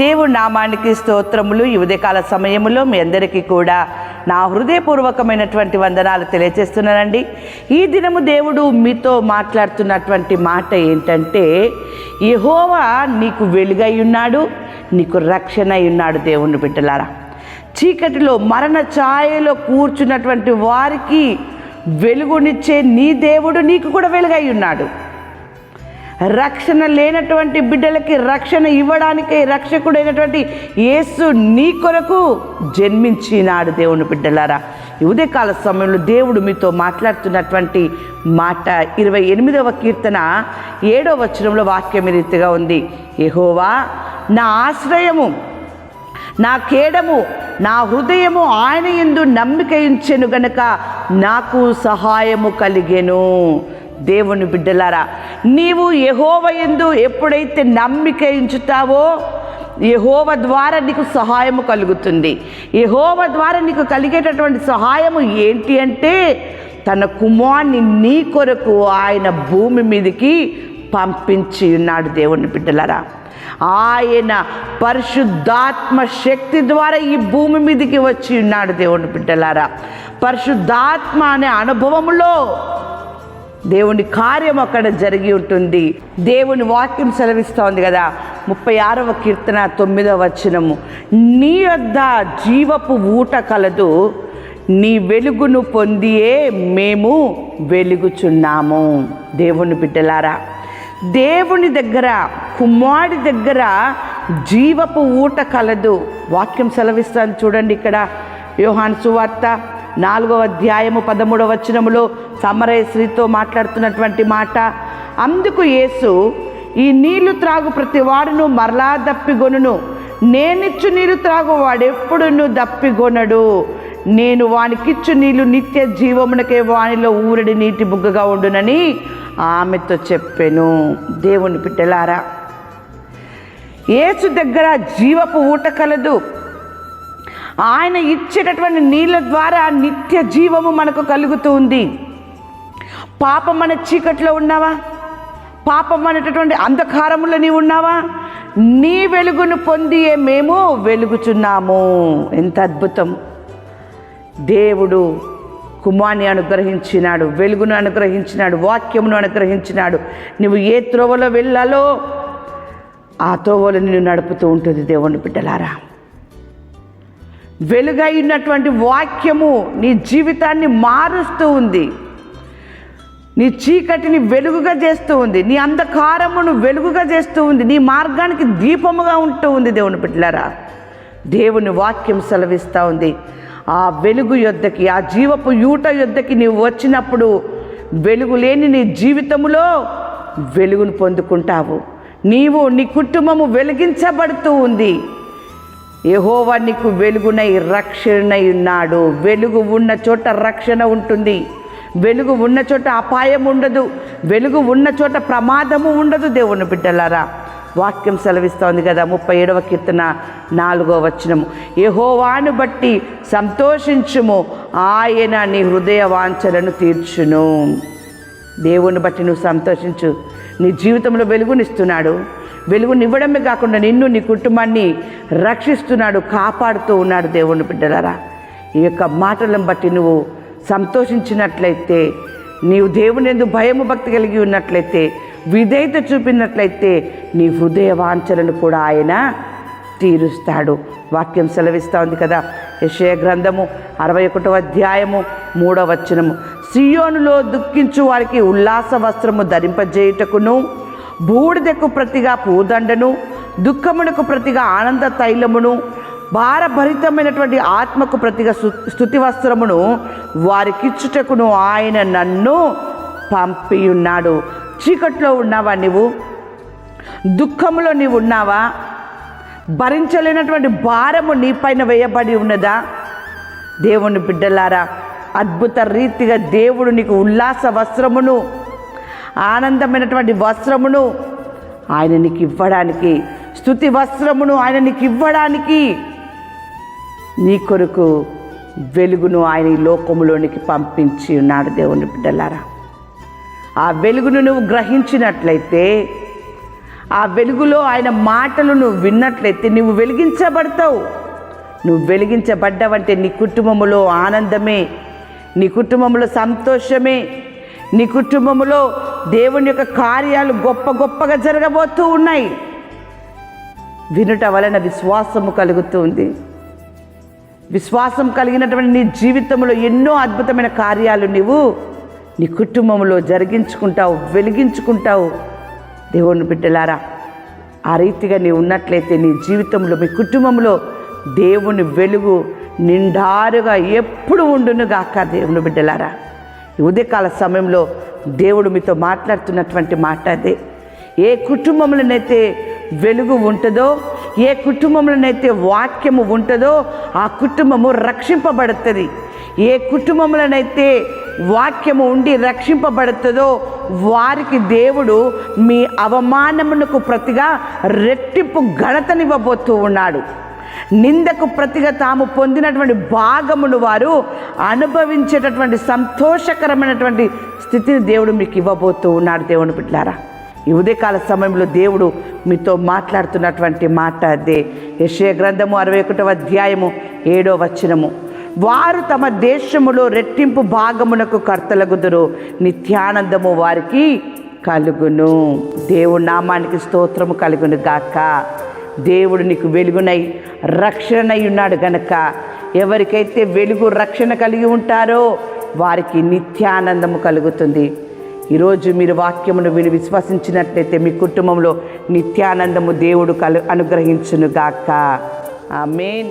దేవుడి నామానికి స్తోత్రములు. ఈ ఉదయకాల సమయంలో మీ అందరికీ కూడా నా హృదయపూర్వకమైనటువంటి వందనాలు తెలియజేస్తున్నానండి. ఈ దినము దేవుడు మీతో మాట్లాడుతున్నటువంటి మాట ఏంటంటే యహోవా నీకు వెలుగై ఉన్నాడు నీకు రక్షణ అయి ఉన్నాడు దేవుని బిడ్డలారా. చీకటిలో మరణ ఛాయలో కూర్చున్నటువంటి వారికి వెలుగునిచ్చే నీ దేవుడు నీకు కూడా వెలుగై ఉన్నాడు. రక్షణ లేనటువంటి బిడ్డలకి రక్షణ ఇవ్వడానికి రక్షకుడైనటువంటి యేసు నీ కొరకు జన్మించినాడు దేవుని బిడ్డలారా. ఈ ఉదయకాల సమయంలో దేవుడు మీతో మాట్లాడుతున్నటువంటి మాట ఇరవై ఎనిమిదవ కీర్తన ఏడవ వచనంలో వాక్యం రీతిగా ఉంది. యహోవా నా ఆశ్రయము నా కేడము నా హృదయము ఆయన ఎందు నమ్మిక ఇచ్చెను గనుక నాకు సహాయము కలిగెను. దేవుని బిడ్డలారా నీవు యహోవ ఎందు ఎప్పుడైతే నమ్మిక ఉంచుతావో యహోవ ద్వారా నీకు సహాయము కలుగుతుంది. యహోవ ద్వారా నీకు కలిగేటటువంటి సహాయము ఏంటి అంటే తన కుమార్ని నీ కొరకు ఆయన భూమి మీదకి పంపించి ఉన్నాడు దేవుని బిడ్డలారా. ఆయన పరిశుద్ధాత్మ శక్తి ద్వారా ఈ భూమి మీదకి వచ్చి ఉన్నాడు దేవుని బిడ్డలారా. పరిశుద్ధాత్మ అనే అనుభవంలో దేవుని కార్యం అక్కడ జరిగి ఉంటుంది. దేవుని వాక్యం సెలవిస్తోంది కదా. ముప్పై ఆరవ కీర్తన తొమ్మిదవ వచనము. నీ యొద్ద జీవపు ఊట కలదు. నీ వెలుగును పొందియే మేము వెలుగుచున్నాము. దేవుని బిడ్డలారా దేవుని దగ్గర కుమారుడి దగ్గర జీవపు ఊట కలదు. వాక్యం సెలవిస్తాను చూడండి ఇక్కడ. యోహాన్ సువార్త నాలుగవ అధ్యాయము పదమూడవ వచనములో సమరయశ్రీతో మాట్లాడుతున్నటువంటి మాట. అందుకు యేసు ఈ నీళ్ళు త్రాగు ప్రతి వాడును మరలా దప్పిగొనును నేనిచ్చు నీళ్ళు త్రాగు వాడెప్పుడును దప్పిగొనడు నేను వానికిచ్చు నీళ్ళు నిత్య జీవమునకే వానిలో ఊరడి నీటి బుగ్గగా ఉండునని ఆమెతో చెప్పాను. దేవుని బిడ్డలారా ఏసు దగ్గర జీవపు ఊట కలదు. ఆయన ఇచ్చేటటువంటి నీళ్ళ ద్వారా నిత్య జీవము మనకు కలుగుతూ ఉంది. పాపం అనే చీకట్లో ఉన్నావా? పాపం అనేటటువంటి అంధకారములో నీవు ఉన్నావా? నీ వెలుగును పొందియే మేము వెలుగుచున్నాము. ఎంత అద్భుతం! దేవుడు కుమార్ని అనుగ్రహించినాడు వెలుగును అనుగ్రహించినాడు వాక్యమును అనుగ్రహించినాడు. నువ్వు ఏ త్రోవలో వెళ్ళాలో ఆ త్రోవలో నిన్ను నడుపుతూ ఉంటుంది దేవుని బిడ్డలారా. వెలుగై ఉన్నటువంటి వాక్యము నీ జీవితాన్ని మారుస్తూ ఉంది. నీ చీకటిని వెలుగుగా చేస్తూ ఉంది. నీ అంధకారమును వెలుగుగా చేస్తూ ఉంది. నీ మార్గానికి దీపముగా ఉంటూ ఉంది దేవుని బిడ్డలారా. దేవుని వాక్యం సెలవిస్తూ ఉంది. ఆ వెలుగు యొద్దకి ఆ జీవపు యూట యొద్దకి నీవు వచ్చినప్పుడు వెలుగు లేని నీ జీవితములో వెలుగును పొందుకుంటావు. నీవు నీ కుటుంబము వెలిగించబడుతూ ఉంది. యహోవా నీకు వెలుగునై రక్షణై ఉన్నాడు. వెలుగు ఉన్న చోట రక్షణ ఉంటుంది. వెలుగు ఉన్న చోట అపాయం ఉండదు. వెలుగు ఉన్న చోట ప్రమాదము ఉండదు దేవుని బిడ్డలారా. వాక్యం సెలవిస్తోంది కదా ముప్పై ఏడవ కీర్తన నాలుగో వచనము. యహోవాను బట్టి సంతోషించుము. ఆయన నీ హృదయ వాంఛలను తీర్చును. దేవుని బట్టి నువ్వు సంతోషించు. నీ జీవితంలో వెలుగునిస్తున్నాడు. వెలుగునివ్వడమే కాకుండా నిన్ను నీ కుటుంబాన్ని రక్షిస్తున్నాడు కాపాడుతూ ఉన్నాడు దేవుని బిడ్డలారా. ఈ యొక్క మాటలను బట్టి నువ్వు సంతోషించినట్లయితే నీవు దేవుని ఎందు భయము భక్తి కలిగి ఉన్నట్లయితే విధేయత చూపినట్లయితే నీ హృదయ వాంఛలను కూడా ఆయన తీరుస్తాడు. వాక్యం సెలవిస్తూ ఉంది కదా యశయ గ్రంథము అరవై ఒకటో అధ్యాయము మూడవ వచనము. సియోనులో దుఃఖించు వారికి ఉల్లాస వస్త్రము ధరింపజేయుటకును బూడిదకు ప్రతిగా పూదండను దుఃఖమునకు ప్రతిగా ఆనంద తైలమును భారభరితమైనటువంటి ఆత్మకు ప్రతిగా స్థుతి వస్త్రమును వారికిచ్చుటకును ఆయన నన్ను పంపియున్నాడు. చీకట్లో ఉన్నావా నీవు? దుఃఖములో నీవు ఉన్నావా? భరించలేనటువంటి భారము నీపైన వేయబడి ఉన్నదా? దేవుని బిడ్డలారా అద్భుత రీతిగా దేవుడు నీకు ఉల్లాస వస్త్రమును ఆనందమైనటువంటి వస్త్రమును ఆయన నీకు ఇవ్వడానికి స్థుతి వస్త్రమును ఆయన నీకు ఇవ్వడానికి నీ కొరకు వెలుగును ఆయన ఈ లోకములోనికి పంపించి ఉన్నాడు దేవుని బిడ్డలారా. ఆ వెలుగును నువ్వు గ్రహించినట్లయితే ఆ వెలుగులో ఆయన మాటలు నువ్వు విన్నట్లయితే నువ్వు వెలిగించబడతావు. నువ్వు వెలిగించబడ్డావంటే నీ కుటుంబములో ఆనందమే నీ కుటుంబంలో సంతోషమే నీ కుటుంబంలో దేవుని యొక్క కార్యాలు గొప్ప గొప్పగా జరగబోతూ ఉన్నాయి. వినుట వలన విశ్వాసము కలుగుతుంది. విశ్వాసం కలిగినటువంటి నీ జీవితంలో ఎన్నో అద్భుతమైన కార్యాలు నీవు నీ కుటుంబంలో జరిగించుకుంటావు వెలిగించుకుంటావు. దేవుని బిడ్డలారా ఆ రీతిగా నీవు ఉన్నట్లయితే నీ జీవితంలో మీ కుటుంబంలో దేవుని వెలుగు నిండారుగా ఎప్పుడు ఉండునుగాక దేవుని బిడ్డలారా. ఉదయకాల సమయంలో దేవుడు మీతో మాట్లాడుతున్నటువంటి మాట అదే. ఏ కుటుంబంలోనైతే వెలుగు ఉంటుందో ఏ కుటుంబంలోనైతే వాక్యము ఉంటుందో ఆ కుటుంబము రక్షింపబడుతుంది. ఏ కుటుంబంలోనైతే వాక్యము ఉండి రక్షింపబడుతుందో వారికి దేవుడు మీ అవమానమునకు ప్రతిగా రెట్టింపు ఘనతనివ్వబోతూ ఉన్నాడు. నిందకు ప్రతిగా తాము పొందినటువంటి భాగమును వారు అనుభవించేటటువంటి సంతోషకరమైనటువంటి స్థితిని దేవుడు మీకు ఇవ్వబోతూ ఉన్నాడు దేవుని బిడ్డారా. ఈ ఉదయకాల సమయంలో దేవుడు మీతో మాట్లాడుతున్నటువంటి మాట అదే. యశయ గ్రంథము అరవై ఒకటవ అధ్యాయము ఏడో వచనము. వారు తమ దేశములో రెట్టింపు భాగమునకు కర్తలగుదురు. నిత్యానందము వారికి కలుగును. దేవుడి నామానికి స్తోత్రము కలుగును గాక. దేవుడు నీకు వెలుగునై రక్షణై ఉన్నాడు గనక. ఎవరికైతే వెలుగు రక్షణ కలిగి ఉంటారో వారికి నిత్యానందము కలుగుతుంది. ఈరోజు మీరు వాక్యమును విని విశ్వసించినట్లయితే మీ కుటుంబంలో నిత్యానందము దేవుడు కలు అనుగ్రహించునుగాక. మెయిన్